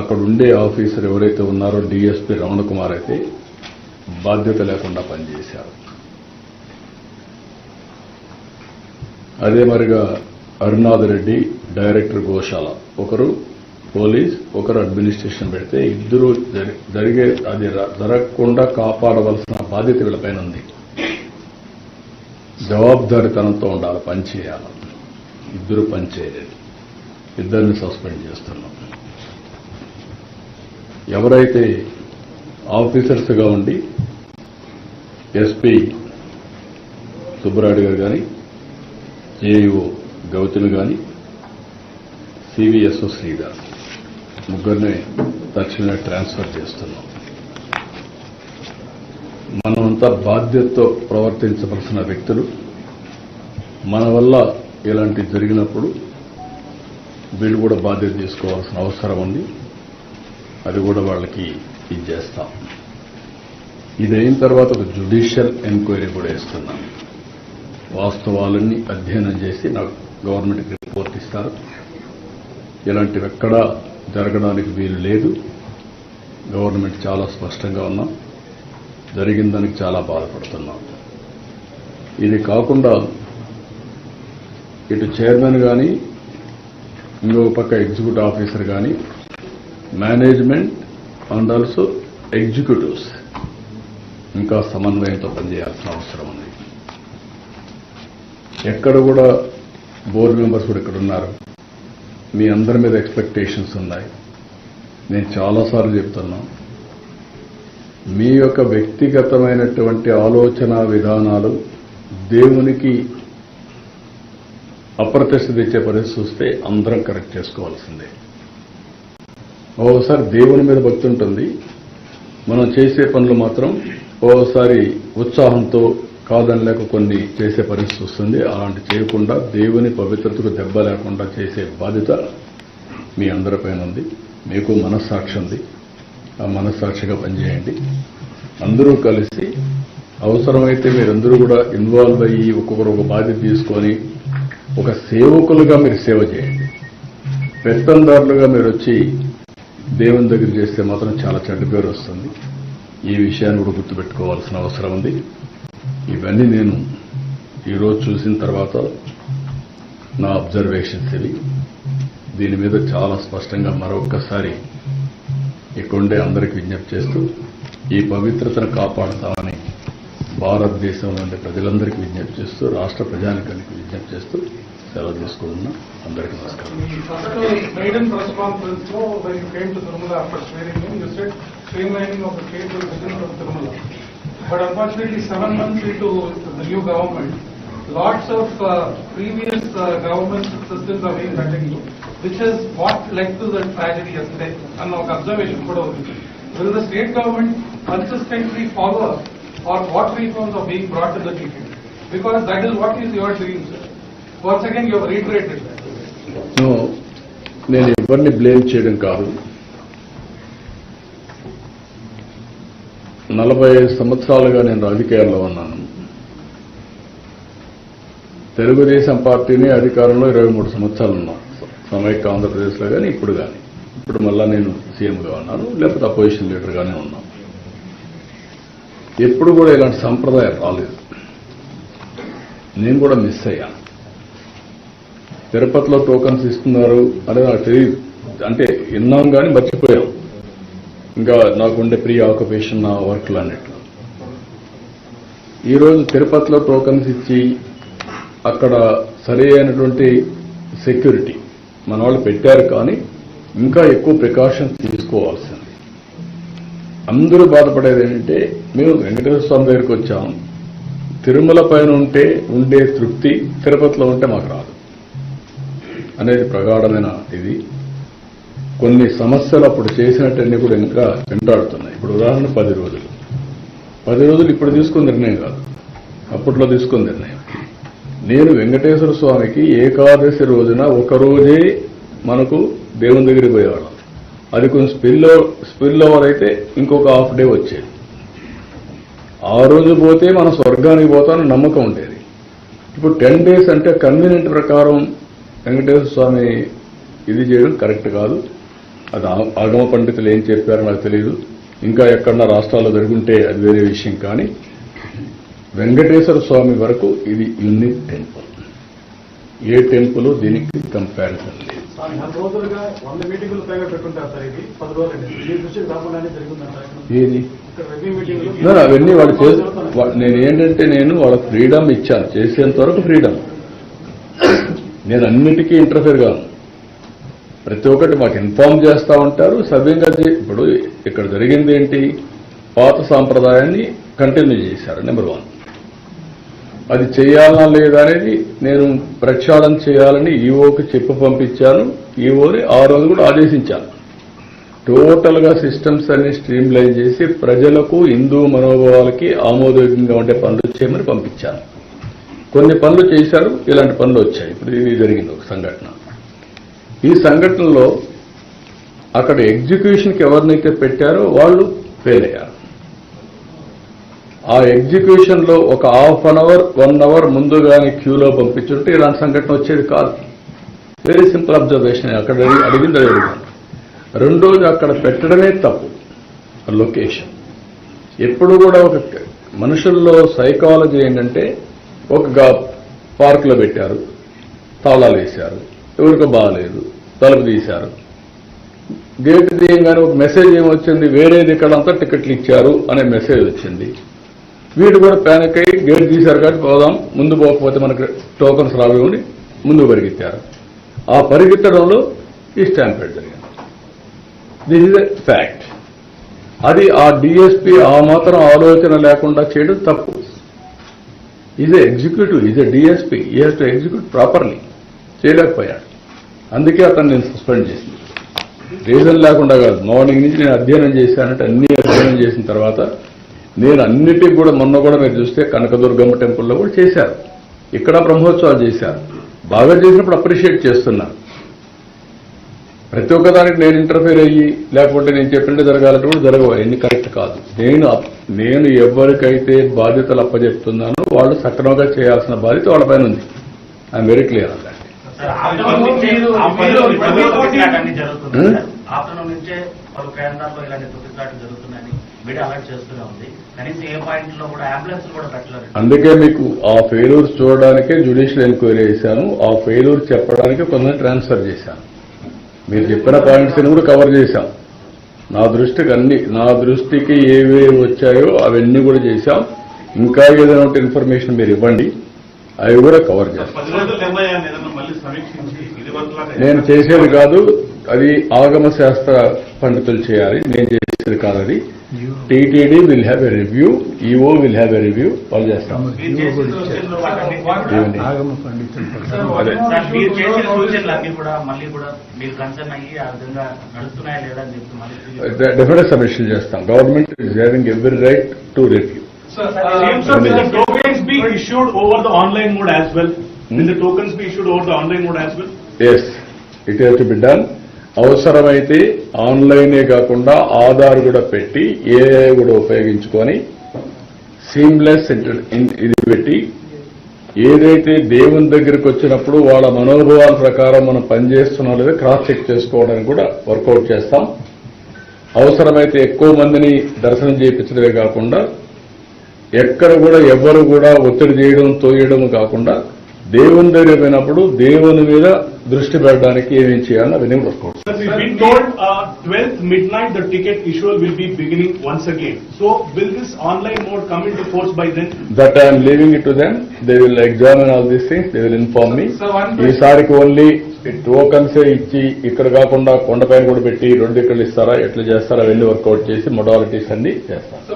అక్కడ ఉండే ఆఫీసర్ ఎవరైతే ఉన్నారో డిఎస్పీ రమణ కుమార్ అయితే బాధ్యత లేకుండా పనిచేశారు. అదే మరిగా అరుణాథ్ రెడ్డి డైరెక్టర్ గోశాల. ఒకరు పోలీస్ ఒకరు అడ్మినిస్ట్రేషన్ పెడితే ఇద్దరు జరిగే అది జరగకుండా కాపాడవలసిన బాధ్యత వీళ్ళపైన ఉంది. జవాబుదారితనంతో ఉండాలి పని చేయాలి. ఇద్దరు పనిచేయలేదు ఇద్దరిని సస్పెండ్ చేస్తున్నాం. ఎవరైతే ఆఫీసర్స్గా ఉండి ఎస్పీ సుబ్బరాయుడు గారు కానీ ఏఈఓ గౌతమి కానీ సివిఎస్ఓ శ్రీధర్ ముగ్గురిని తక్షణమే ట్రాన్స్ఫర్ చేస్తున్నాం. మనమంతా బాధ్యతతో ప్రవర్తించవలసిన వ్యక్తులు. మన వల్ల ఇలాంటి జరిగినప్పుడు వీళ్ళు కూడా బాధ్యత తీసుకోవాల్సిన అవసరం ఉంది. అది కూడా వాళ్ళకి ఇది ఇదైన ఇది అయిన తర్వాత ఒక జ్యుడిషియల్ ఎంక్వైరీ కూడా వేస్తున్నాం. వాస్తవాలన్నీ అధ్యయనం చేసి నాకు గవర్నమెంట్కి రిపోర్ట్ ఇస్తారు. ఇలాంటివి ఎక్కడా జరగడానికి వీలు లేదు. గవర్నమెంట్ చాలా స్పష్టంగా ఉన్నాం. జరిగిన దానికి చాలా బాధపడుతున్నాం. ఇది కాకుండా ఇటు చైర్మన్ కానీ ఇంకొక పక్క ఎగ్జిక్యూటివ్ ఆఫీసర్ కానీ మేనేజ్మెంట్ అండ్ ఆల్సో ఎగ్జిక్యూటివ్స్. ఇంకా సమన్వయంతో పనిచేయాల్సిన అవసరం ఉంది. ఎక్కడ కూడా బోర్డు మెంబర్స్ కూడా ఇక్కడ ఉన్నారు. మీ అందరి మీద ఎక్స్పెక్టేషన్స్ ఉన్నాయి. నేను చాలాసార్లు చెప్తున్నా మీ యొక్క వ్యక్తిగతమైనటువంటి ఆలోచన విధానాలు దేవునికి అప్రతిష్ట తెచ్చే పరిస్థితి చూస్తే అందరం కరెక్ట్ చేసుకోవాల్సిందే. ఓసారి దేవుని మీద భక్తి ఉంటుంది. మనం చేసే పనులు మాత్రం ఓసారి ఉత్సాహంతో కాదని లేక కొన్ని చేసే పరిస్థితి వస్తుంది. అలాంటి చేయకుండా దేవుని పవిత్రతకు దెబ్బ లేకుండా చేసే బాధ్యత మీ అందరిపైన ఉంది. మీకు మనస్సాక్షి ఉంది. ఆ మనస్సాక్షిగా పనిచేయండి. అందరూ కలిసి అవసరమైతే మీరందరూ కూడా ఇన్వాల్వ్ అయ్యి ఒక్కొక్కరు ఒక బాధ్యత తీసుకొని ఒక సేవకులుగా మీరు సేవ చేయండి. పెత్తందారులుగా మీరు వచ్చి దేవుని దగ్గర చేస్తే మాత్రం చాలా చెడ్డ పేరు వస్తుంది. ఈ విషయాన్ని కూడా గుర్తుపెట్టుకోవాల్సిన అవసరం ఉంది. ఇవన్నీ నేను ఈరోజు చూసిన తర్వాత నా అబ్జర్వేషన్స్ ఇవి. దీని మీద చాలా స్పష్టంగా మరొక్కసారి ఇక్కడుండే అందరికి విజ్ఞప్తి చేస్తూ ఈ పవిత్రతను కాపాడుతామని భారతదేశంలోని ప్రజలందరికీ విజ్ఞప్తి చేస్తూ రాష్ట్ర ప్రజానికానికి విజ్ఞప్తి చేస్తూ సెలవు తీసుకుంటున్నా అందరికీ నమస్కారం So, maiden press conference లో when you came to Tirumala after swearing in, you said streamlining of the state will begin from Tirumala. But unfortunately, seven months into the new government, lots of uh, previous uh, government systems are being continued, which is what led to the tragedy yesterday. And our observation కూడా ఉంది. Will the state government consistently follow up or what reforms are being brought to the TTD? Because that is what is your dream, sir. Once again, you have reiterated. That. So నేను ఎవరిని blame చేయడం కాదు. నలభై ఐదు సంవత్సరాలుగా నేను రాజకీయాల్లో ఉన్నాను. తెలుగుదేశం పార్టీని అధికారంలో ఇరవై మూడు సంవత్సరాలు ఉన్నాను సమైక్య ఆంధ్రప్రదేశ్లో కానీ ఇప్పుడు కానీ ఇప్పుడు మళ్ళా నేను సీఎంగా ఉన్నాను లేకపోతే అపోజిషన్ లీడర్గానే ఉన్నాను ఎప్పుడు కూడా ఇలాంటి సంప్రదాయం రాలేదు. నేను కూడా మిస్ అయ్యాను. తిరుపతిలో టోకన్స్ ఇస్తున్నారు అనేది నాకు తెలియదు అంటే విన్నాం కానీ మర్చిపోయాం. ఇంకా నాకుండే ప్రీ ఆక్యుపేషన్ నా వర్క్లు అన్నట్లు. ఈరోజు తిరుపతిలో టోకన్స్ ఇచ్చి అక్కడ సరి అయినటువంటి సెక్యూరిటీ మన వాళ్ళు పెట్టారు కానీ ఇంకా ఎక్కువ ప్రికాషన్స్ తీసుకోవాల్సింది. అందరూ బాధపడేది ఏంటంటే మేము వెంకటేశ్వర స్వామి దగ్గరికి వచ్చాం తిరుమల పైన ఉంటే ఉండే తృప్తి తిరుపతిలో ఉంటే మాకు రాదు. అనేది ప్రగాఢమైన ఇది. కొన్ని సమస్యలు అప్పుడు చేసినట్టన్నీ కూడా ఇంకా వెంటాడుతున్నాయి. ఇప్పుడు ఉదాహరణ పది రోజులు. పది రోజులు ఇప్పుడు తీసుకున్న నిర్ణయం కాదు. అప్పట్లో తీసుకున్న నిర్ణయం. నేను వెంకటేశ్వర స్వామికి ఏకాదశి రోజున ఒక రోజే మనకు దేవుని దగ్గరికి పోయేవాళ్ళం. అది కొంచెం స్పిల్ స్పిల్ ఓవర్ అయితే ఇంకొక హాఫ్ డే వచ్చేది. ఆ రోజు పోతే మనం స్వర్గానికి పోతామని నమ్మకం ఉండేది. ఇప్పుడు టెన్ డేస్ అంటే కన్వీనియంట్ ప్రకారం వెంకటేశ్వర స్వామి ఇది చేయడం కరెక్ట్ కాదు. అది ఆగమ పండితులు ఏం చెప్పారో నాకు తెలియదు ఇంకా ఎక్కడన్నా రాష్ట్రాల్లో జరుగుంటే అది వేరే విషయం కానీ వెంకటేశ్వర స్వామి వరకు ఇది యూనిక్ టెంపుల్. ఏ టెంపుల్ దీనికి కంపారిజన్ ఏది? అవన్నీ వాళ్ళు చే వా- నేను ఏంటంటే నేను వాళ్ళకి ఫ్రీడమ్ ఇచ్చాను. చేసేంత వరకు ఫ్రీడమ్. నేను అన్నిటికీ ఇంటర్ఫేర్ కాను ప్రతి ఒక్కటి మాకు ఇన్ఫార్మ్ చేస్తూ ఉంటారు. సవ్యంగా ఇప్పుడు ఇక్కడ జరిగింది ఏంటి? పాత సాంప్రదాయాన్ని కంటిన్యూ చేశారు నెంబర్ వన్ అది చేయాలా లేదా అనేది నేను ప్రక్షాళన చేయాలని ఈఓకి చెప్పి పంపించాను. ఈఓని ఆ రోజు కూడా ఆదేశించాను. టోటల్గా సిస్టమ్స్ అన్ని స్ట్రీమ్ లైన్ చేసి ప్రజలకు హిందూ మనోభావాలకి ఆమోదయోగ్యంగా ఉండే పనులు చేయమని పంపించాను. కొన్ని పనులు చేశారు ఇలాంటి పనులు వచ్చాయి. ఇప్పుడు ఇది జరిగింది ఒక సంఘటన. ఈ సంఘటనలో అక్కడ ఎగ్జిక్యూషన్కి ఎవరినైతే పెట్టారో వాళ్ళు ఫెయిల్ అయ్యారు. ఆ ఎగ్జిక్యూషన్లో ఒక half an hour one hour ముందుగానే క్యూలో పంపించుంటే ఇలాంటి సంఘటన వచ్చేది కాదు. వెరీ సింపుల్ అబ్జర్వేషన్ అక్కడ అడిగింది అడిగాను రెండోది అక్కడ పెట్టడమే తప్పు. లొకేషన్ ఎప్పుడు కూడా ఒక మనుషుల్లో సైకాలజీ ఏంటంటే ఒక పార్క్లో పార్కులో పెట్టారు తాళాలు వేశారు ఎవరికి బాగాలేదు తలుపు తీశారు. గేట్ తీయంగానే ఒక మెసేజ్ ఏమొచ్చింది వేరేది ఇక్కడ అంతా టికెట్లు ఇచ్చారు అనే మెసేజ్ వచ్చింది. వీడు కూడా ప్యానిక్ అయ్యి గేట్ తీశారు కాబట్టి పోదాం ముందు పోకపోతే మనకు టోకన్స్ రావేమని ముందు పరిగెత్తారు. ఆ పరిగెత్తడంలో ఈ స్టాంపేడ్ జరిగింది. దిస్ ఇస్ ఎ ఫ్యాక్ట్ అది ఆ డిఎస్పీ ఆ మాత్రం ఆలోచన లేకుండా చేయడం తప్పు. Is executive is a DSP he has to execute properly చేయలేకపోయాడు. అందుకే అతను నేను సస్పెండ్ చేసింది రీజన్ లేకుండా కాదు మార్నింగ్ నుంచి నేను అధ్యయనం చేశానంటే అన్ని అధ్యయనం చేసిన తర్వాత నేను అన్నిటికి కూడా మొన్న కూడా మీరు చూస్తే కనకదుర్గమ్మ టెంపుల్లో కూడా చేశారు. ఇక్కడ బ్రహ్మోత్సవాలు చేశారు. బాగా చేసినప్పుడు అప్రిషియేట్ చేస్తున్నారు. ప్రతి ఒక్కదానికి నేను ఇంటర్ఫేర్ అయ్యి లేకపోతే నేను చెప్పినట్టు జరగాలంటే కూడా జరగవు. ఎన్ని కరెక్ట్ కాదు. నేను నేను ఎవరికైతే బాధ్యతలు అప్పచెప్తున్నానో వాళ్ళు సక్రమంగా చేయాల్సిన బాధ్యత వాళ్ళ పైన ఉంది. I'm very clear on that sir, afternoon నుంచే ఆఫ్టర్నూన్ నుంచే తొక్కిసలాట అన్ని జరుగుతుంది హ్మ్? సార్. ఆఫ్టర్నూన్ నుంచే పలు కేంద్రాల్లో ఇలాంటి తొక్కిసలాట జరుగుతున్నాయని మీడియా అలర్ట్ చేస్తూనే ఉంది. కనీసం ఏ పాయింట్లో కూడా అంబులెన్స్ కూడా పెట్టలేదు అందుకే మీకు ఆ ఫెయిల్యూర్స్ చూడడానికే జ్యుడిషియల్ ఎంక్వైరీ చేశాను ఆ ఫెయిల్యూర్ చెప్పడానికి కొంచెం ట్రాన్స్ఫర్ చేశాను. మీరు చెప్పిన పాయింట్స్ కూడా కవర్ చేశాం. నా దృష్టికి అన్ని నా దృష్టికి ఏవేవి వచ్చాయో అవన్నీ కూడా చేశాం. ఇంకా ఏదైనా ఉంటే ఇన్ఫర్మేషన్ మీరు ఇవ్వండి. అవి కూడా కవర్ చేస్తాం. నేను చేసేది కాదు. అది ఆగమ శాస్త్ర పండితులు చేయాలి. నేను చేసేది కాదు అది. TTD will have a review EO will have a review వాళ్ళు చేస్తాం మీరు చేసిన సూచనలు వాటన్నిటిని ఏమండి? అదే. సార్ మీరు చేసిన సూచనలు అన్ని కూడా మళ్ళీ కూడా మీరు కన్సర్న్ అయ్యి ఆ విధంగా నడుస్తున్నాయా లేదా అని చెప్పి మళ్ళీ డెఫినెట్ సబ్మిషన్ చేస్తాం. Government is having every right to review mode as well? Yes it has to be done అవసరమైతే ఆన్లైనే కాకుండా ఆధార్ కూడా పెట్టి ఏఐ కూడా ఉపయోగించుకొని సీమ్లెస్ ఇది పెట్టి ఏదైతే దేవుని దగ్గరికి వచ్చినప్పుడు వాళ్ళ మనోభావాల ప్రకారం మనం పనిచేస్తున్నాం లేదా క్రాస్ చెక్ చేసుకోవడానికి కూడా వర్కౌట్ చేస్తాం. అవసరమైతే ఎక్కువ మందిని దర్శనం చేయించడమే కాకుండా ఎక్కడ కూడా ఎవరు కూడా ఒత్తిడి చేయడం తోయడం కాకుండా దేవుని దగ్గర పోయినప్పుడు దేవుని మీద దృష్టి పెట్టడానికి ఏమేం చేయాలని అవన్నీ work out Sir, we've been told 12th midnight the ticket issue will be beginning once again. So will this online mode come into force by then? That I'm leaving it to them they will examine all these things they will inform me. ఈసారికి only టోకన్సే ఇచ్చి ఇక్కడ కాకుండా కొండపైన కూడా పెట్టి రెండు ఇక్కడ ఇస్తారా ఎట్లా చేస్తారా అవన్నీ వర్కౌట్ చేసి మొడాలిటీస్ అన్ని చేస్తాం